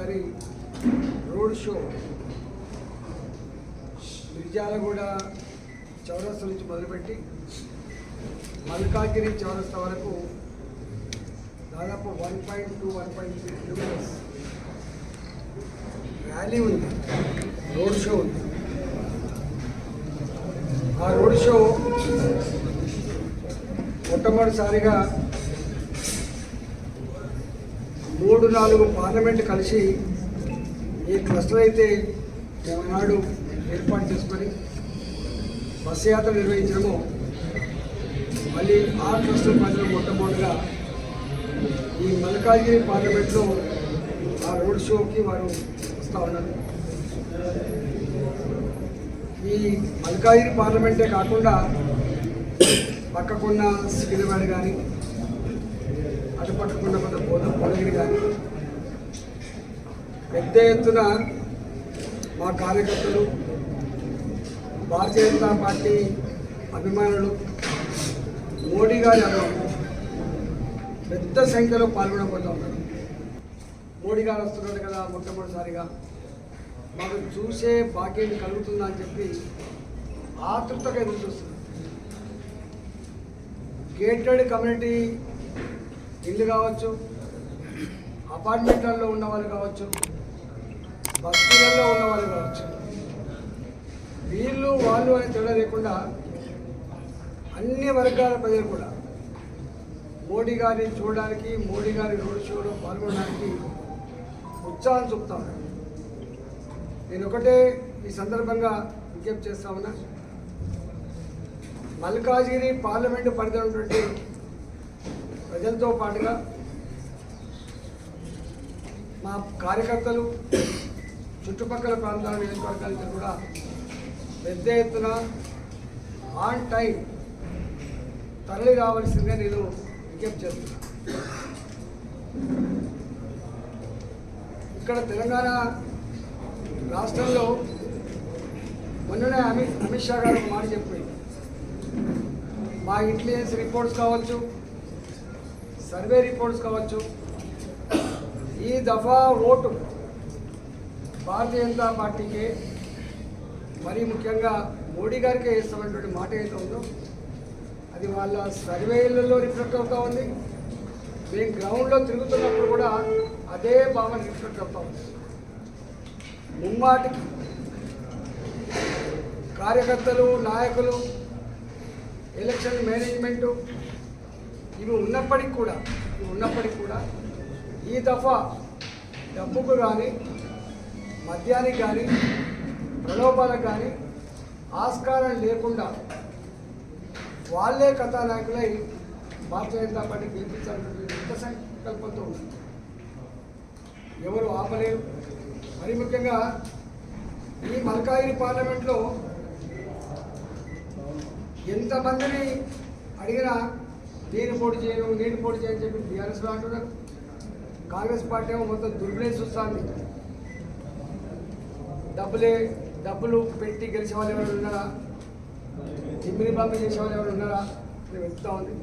గారి road show. Mirjalguda చౌరస్తా నుంచి మొదలుపెట్టి మల్కాగిరి చౌరస్తా వరకు దాదాపు one point two one point three kilometres rally ఉంది. రోడ్ షో ఉంది. ఆ రోడ్ షో మొట్టమొదటిసారిగా మూడు నాలుగు పార్లమెంట్ కలిసి ఈ క్లస్టర్ అయితే నాడు ఏర్పాటు చేసుకొని బస్సు యాత్ర నిర్వహించడము మళ్ళీ ఆ క్లస్టర్ ప్రజలు మొట్టమొదటిగా ఈ మల్కాజ్గిరి పార్లమెంట్లో ఆ రోడ్ షోకి వారు వస్తూ ఉన్నారు. ఈ మల్కాజ్గిరి పార్లమెంటే కాకుండా పక్కకున్న సికింద్రాబాద్ కానీ అటు పక్కకున్న కొంత బోధ పెద్ద ఎత్తున మా కార్యకర్తలు భారతీయ జనతా పార్టీ అభిమానులు మోడీ గారి అభిమానులు పెద్ద సంఖ్యలో పాల్గొనబోతూ ఉన్నారు. మోడీ గారు వస్తున్నారు కదా మొట్టమొదటిసారిగా. మాకు చూసే భాగ్యం కలుగుతుందా అని చెప్పి ఆతృతగా ఎదురు చూస్తున్నారు. గేటెడ్ కమ్యూనిటీ ఇల్లు కావచ్చు అపార్ట్మెంట్లలో ఉన్నవాళ్ళు కావచ్చు బస్తీలలో ఉన్నవాళ్ళు కావచ్చు. వీళ్ళు వాళ్ళు అని తేడా లేకుండా అన్ని వర్గాల ప్రజలు కూడా మోడీ గారిని చూడడానికి మోడీ గారి రోడ్ షోలో పాల్గొనడానికి ఉత్సాహం చూపుతా ఉన్నాను నేను ఒకటే ఈ సందర్భంగా విజ్ఞప్తి చేస్తా ఉన్నా. మల్కాజిగిరి పార్లమెంటు పరిధి ఉన్నటువంటి ప్రజలతో పాటుగా మా కార్యకర్తలు చుట్టుపక్కల ప్రాంతాల నియోజకవర్గాలకి కూడా పెద్ద ఎత్తున ఆన్ టైం తరలి రావాల్సిందే నేను విజ్ఞప్తి చేస్తున్నా. ఇక్కడ తెలంగాణ రాష్ట్రంలో మొన్ననే అమిత్ అమిత్ షా గారు మాట చెప్పి మా ఇంటెలిజెన్స్ రిపోర్ట్స్ కావచ్చు సర్వే రిపోర్ట్స్ కావచ్చు ఈ దఫా ఓటు భారతీయ జనతా పార్టీకే మరీ ముఖ్యంగా మోడీ గారికే ఇస్తామన్నటువంటి మాట ఏదైతే ఉందో అది వాళ్ళ సర్వేలలో రిఫ్లెక్ట్ అవుతా ఉంది. మేము గ్రౌండ్లో తిరుగుతున్నప్పుడు కూడా అదే భావన రిఫ్లెక్ట్ అవుతా ఉంది. ముమ్మాటికి కార్యకర్తలు నాయకులు ఎలక్షన్ మేనేజ్మెంటు ఇవి ఉన్నప్పటికి కూడా ఇవి ఉన్నప్పటికి కూడా ఈ దఫా డబ్బుకు కానీ మద్యానికి కానీ ప్రలోభాలకు కానీ ఆస్కారం లేకుండా వాళ్ళే కథానాయకులై భారతీయ జనతా పార్టీ గెలిపించాలన్నటువంటి ఎంత సంకల్పంతో ఉంది ఎవరు ఆపలేరు. మరి ముఖ్యంగా ఈ మల్కాగిరి పార్లమెంట్లో ఎంతమందిని అడిగినా నేను పోటీ చేయను నేను పోటీ చేయని చెప్పి టీఆర్ఎస్లో అంటున్నారు. కాంగ్రెస్ పార్టీ ఏమో మొత్తం దుర్బినేసి వస్తుంది డబ్బులే డబ్బులు పెట్టి గెలిచే వాళ్ళు ఎవరు ఉన్నారా? జిమ్మిని పంపి చేసే వాళ్ళు ఎవరు ఉన్నారా? నేను వెతుకుతా ఉంది.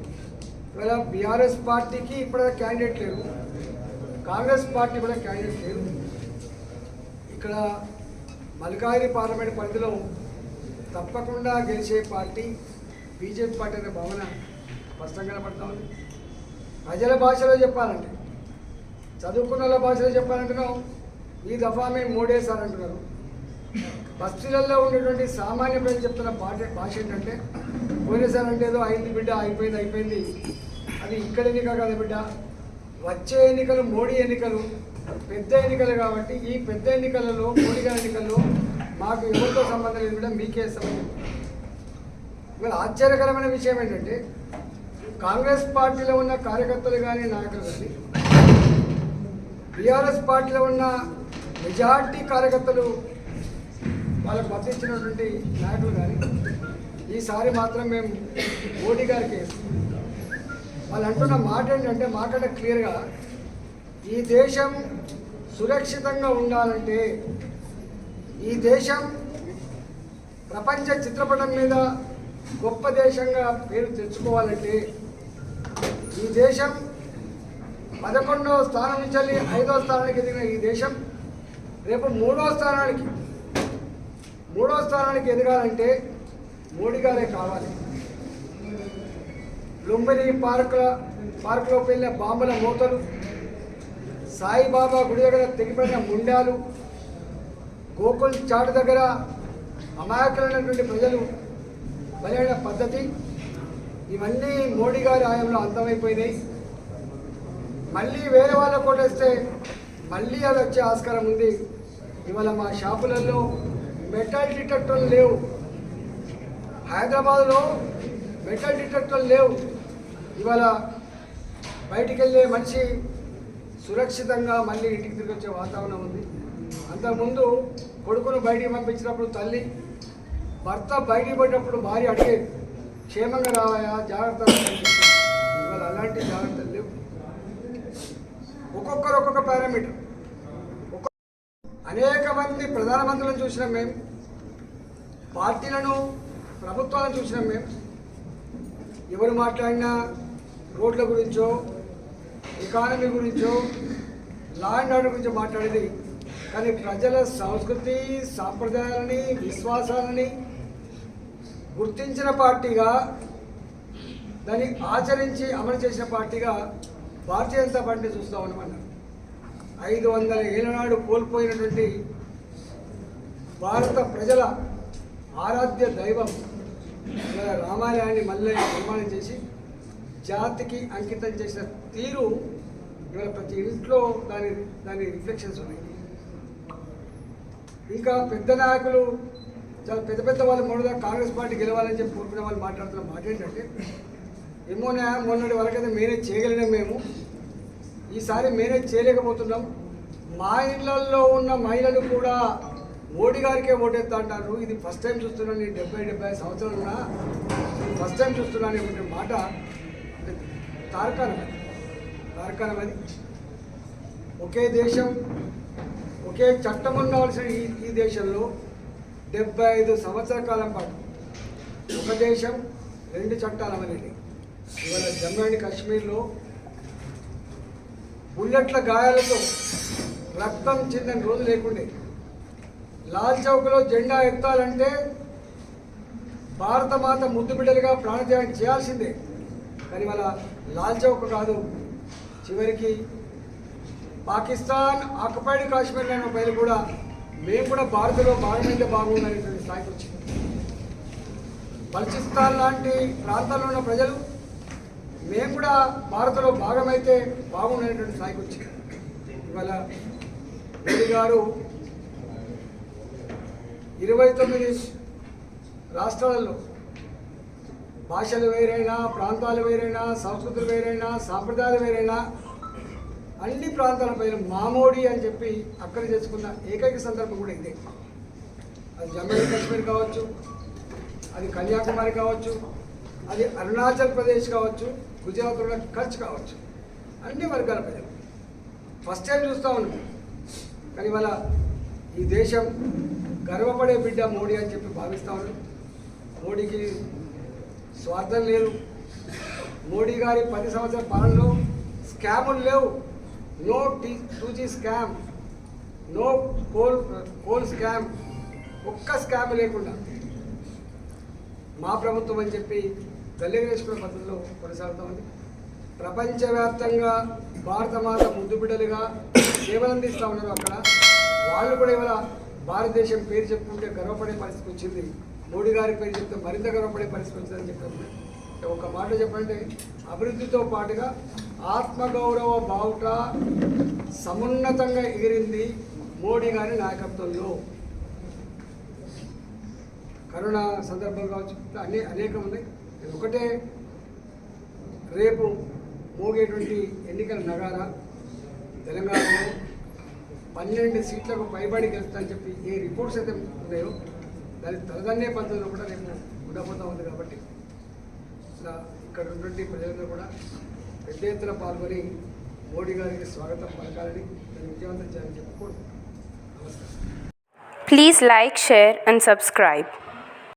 ఇవాళ బీఆర్ఎస్ పార్టీకి ఇప్పుడు క్యాండిడేట్ లేరు. కాంగ్రెస్ పార్టీ కూడా క్యాండిడేట్ లేరు. ఇక్కడ మల్కాగిరి పార్లమెంట్ పరిధిలో తప్పకుండా గెలిచే పార్టీ బీజేపీ పార్టీ అనే భావన స్పష్టంగా కనపడతా ఉంది. ప్రజల భాషలో చెప్పాలంటే చదువుకున్న వాళ్ళ భాషలో చెప్పాలంటున్నాం ఈ దఫా మేము మూడేసారి అంటున్నారు బస్తీలలో ఉండేటువంటి సామాన్య ప్రజలు చెప్తున్న భాష భాష ఏంటంటే పోయినసారి అంటే ఏదో అయింది బిడ్డ అయిపోయింది అయిపోయింది. అది ఇక్కడ ఎన్నిక కాదు బిడ్డ. వచ్చే ఎన్నికలు మోడీ ఎన్నికలు పెద్ద ఎన్నికలు కాబట్టి ఈ పెద్ద ఎన్నికలలో మోడీ గారి ఎన్నికల్లో మాకు ఎవరితో సంబంధం లేదు కూడా మీకే ఇస్తామని ఇవాళ ఆశ్చర్యకరమైన విషయం ఏంటంటే కాంగ్రెస్ పార్టీలో ఉన్న కార్యకర్తలు కానీ నాయకులు కానీ బీఆర్ఎస్ పార్టీలో ఉన్న మెజార్టీ కార్యకర్తలు వాళ్ళకు మద్దతు ఇచ్చినటువంటి నాయకులు కానీ ఈసారి మాత్రం మేము మోడీ గారికి వాళ్ళు అంటున్న మాట ఏంటంటే మాకంటే క్లియర్గా ఈ దేశం సురక్షితంగా ఉండాలంటే ఈ దేశం ప్రపంచ చిత్రపటం మీద గొప్ప దేశంగా పేరు తెచ్చుకోవాలంటే ఈ దేశం పదకొండవ స్థానం నుంచి ఐదో ఐదవ స్థానానికి ఎదిగిన ఈ దేశం రేపు మూడవ స్థానానికి మూడవ స్థానానికి ఎదగాలంటే మోడీ గారే కావాలి. లుంబిని పార్కుల పార్కులో వెళ్ళిన బాంబుల మూతలు సాయిబాబా గుడి దగ్గర తెగిపడిన ముండాలు గోకుల్ చాటు దగ్గర అమాయకులైనటువంటి ప్రజలు బలైన పద్ధతి ఇవన్నీ మోడీ గారి హయాంలో అంతమైపోయినాయి. మళ్ళీ వేరే వాళ్ళ కొట్టేస్తే మళ్ళీ అది వచ్చే ఆస్కారం ఉంది. ఇవాళ మా షాపులలో మెటల్ డిటెక్టర్లు లేవు. హైదరాబాద్లో మెటల్ డిటెక్టర్లు లేవు. ఇవాళ బయటికి వెళ్ళే మనిషి సురక్షితంగా మళ్ళీ ఇంటికి తిరిగి వచ్చే వాతావరణం ఉంది. అంతకుముందు కొడుకును బయటికి పంపించినప్పుడు తల్లి భర్త బయటికి పడినప్పుడు భార్య అడిగేది క్షేమంగా రావాయా? జాగ్రత్త ఇవాళ అలాంటి జాగ్రత్తలు లేవు. ఒక్కొక్కరు ఒక్కొక్క పారామీటర్ ఒక్కొక్క అనేక మంది ప్రధానమంత్రులను చూసినాం మేము. పార్టీలను ప్రభుత్వాలను చూసినాం మేము. ఎవరు మాట్లాడినా రోడ్ల గురించో ఎకానమీ గురించో లా అండ్ ఆర్డర్ గురించో మాట్లాడేది. కానీ ప్రజల సంస్కృతి సాంప్రదాయాలని విశ్వాసాలని గుర్తించిన పార్టీగా దాన్ని ఆచరించి అమలు చేసిన పార్టీగా భారతీయ జనతా పార్టీ చూస్తూ ఉన్నామన్నారు ఐదు వందల ఏళ్ళ నాడు కోల్పోయినటువంటి భారత ప్రజల ఆరాధ్య దైవం రామాలయాన్ని మళ్ళీ నిర్మాణం చేసి జాతికి అంకితం చేసిన తీరు ఇవాళ ప్రతి ఇంట్లో దాని దాని రిఫ్లెక్షన్స్ ఉన్నాయి. ఇంకా పెద్ద నాయకులు చాలా పెద్ద పెద్ద వాళ్ళు మొదట కాంగ్రెస్ పార్టీ గెలవాలని చెప్పి కోరుకునే వాళ్ళు మాట్లాడుతున్న మాట ఏంటంటే ఏమోనా మొన్నటి వరకైతే మేనేజ్ చేయగలిగినాం మేము. ఈసారి మేనేజ్ చేయలేకపోతున్నాం. మా ఇళ్ళలో ఉన్న మహిళలు కూడా మోడీ గారికే ఓటేస్తా అంటారు ఇది ఫస్ట్ టైం చూస్తున్నాను నేను డెబ్బై డెబ్బై సంవత్సరాలున్నా ఫస్ట్ టైం చూస్తున్నాను అనేటువంటి మాట. తారకానం అది. తారకానం అది. ఒకే దేశం ఒకే చట్టం ఉండవలసిన ఈ ఈ దేశంలో డెబ్బై ఐదు సంవత్సరాల కాలం పాటు ఒక దేశం రెండు చట్టాలు అనేది. ఇవాళ జమ్మూ అండ్ కాశ్మీర్లో బుల్లెట్ల గాయాలతో రక్తం చెందిన రోజు లేకుండే. లాల్ చౌక్లో జెండా ఎత్తాలంటే భారత మాత ముద్దు బిడ్డలుగా ప్రాణత్యాగం చేయాల్సిందే. కానీ వాళ్ళ లాల్ చౌక్ కాదు. చివరికి పాకిస్తాన్ ఆక్యుపైడ్ కాశ్మీర్ అనే పైలు కూడా మేము కూడా భారత్లో భాగమైతే బాగుందనేటువంటి స్థాయికి వచ్చింది. బలుచిస్తాన్ లాంటి ప్రాంతాల్లో ఉన్న ప్రజలు మేము కూడా భారత్లో భాగమైతే బాగుండేటువంటి స్థాయికి వచ్చింది ఇవాళ మోడీ గారు ఇరవై తొమ్మిది రాష్ట్రాలలో భాషలు వేరైనా ప్రాంతాలు వేరైనా సంస్కృతులు వేరైనా సాంప్రదాయాలు వేరైనా అన్ని ప్రాంతాల పైన మామోడి అని చెప్పి అక్కడ చేసుకున్న ఏకైక సందర్భం కూడా ఇదే. అది జమ్మూ అండ్ కాశ్మీర్ కావచ్చు అది కన్యాకుమారి కావచ్చు అది అరుణాచల్ ప్రదేశ్ కావచ్చు గుజరాత్లో ఉన్న కచ్ కావచ్చు. అన్ని వర్గాల ప్రజలు. ఫస్ట్ టైం చూస్తూ ఉన్నాం. కానీ వల్ల ఈ దేశం గర్వపడే బిడ్డ మోడీ అని చెప్పి భావిస్తూ ఉన్నాం. మోడీకి స్వార్థం లేదు. మోడీ గారి పది సంవత్సరాల పాలనలో స్కాములు లేవు. No T two G scam. No coal coal scam. ఒక్క స్కామ్ లేకుండా. మా ప్రభుత్వం అని చెప్పి గల్లెగరేసుకునే పద్ధతిలో కొనసాగుతూ ఉంది ప్రపంచవ్యాప్తంగా భారత మాత ముద్దు బిడ్డలుగా సేవలు అందిస్తూ ఉన్నారు అక్కడ. వాళ్ళు కూడా ఇవాళ భారతదేశం పేరు చెప్పుకుంటే గర్వపడే పరిస్థితి వచ్చింది. మోడీ గారి పేరు చెప్తే మరింత గర్వపడే పరిస్థితి వచ్చిందని చెప్పారు. ఒక మాట చెప్పంటే అభివృద్ధితో పాటుగా ఆత్మగౌరవ బావుట సమున్నతంగా ఎగిరింది మోడీ గారి నాయకత్వంలో. కరోనా సందర్భం కావచ్చు అనే అనేకం ఉన్నాయి. ఒకటే. రేపు మోగేటువంటి ఎన్నికల నగార తెలంగాణలో పన్నెండు సీట్లకు పైబడి గెలుస్తానని చెప్పి ఏ రిపోర్ట్స్ అయితే ఉన్నాయో దాని తలదన్నే పద్ధతిలో కూడా రేపు ఉండబోతా ఉంది కాబట్టి ఇలా ఇక్కడ ఉన్నటువంటి ప్రజలందరూ కూడా పెద్ద ఎత్తున పాల్గొని మోడీ గారికి స్వాగతం పలకాలని నేను విజయవంతం చేయాలని చెప్పుకోండి నమస్కారం. Please like share and subscribe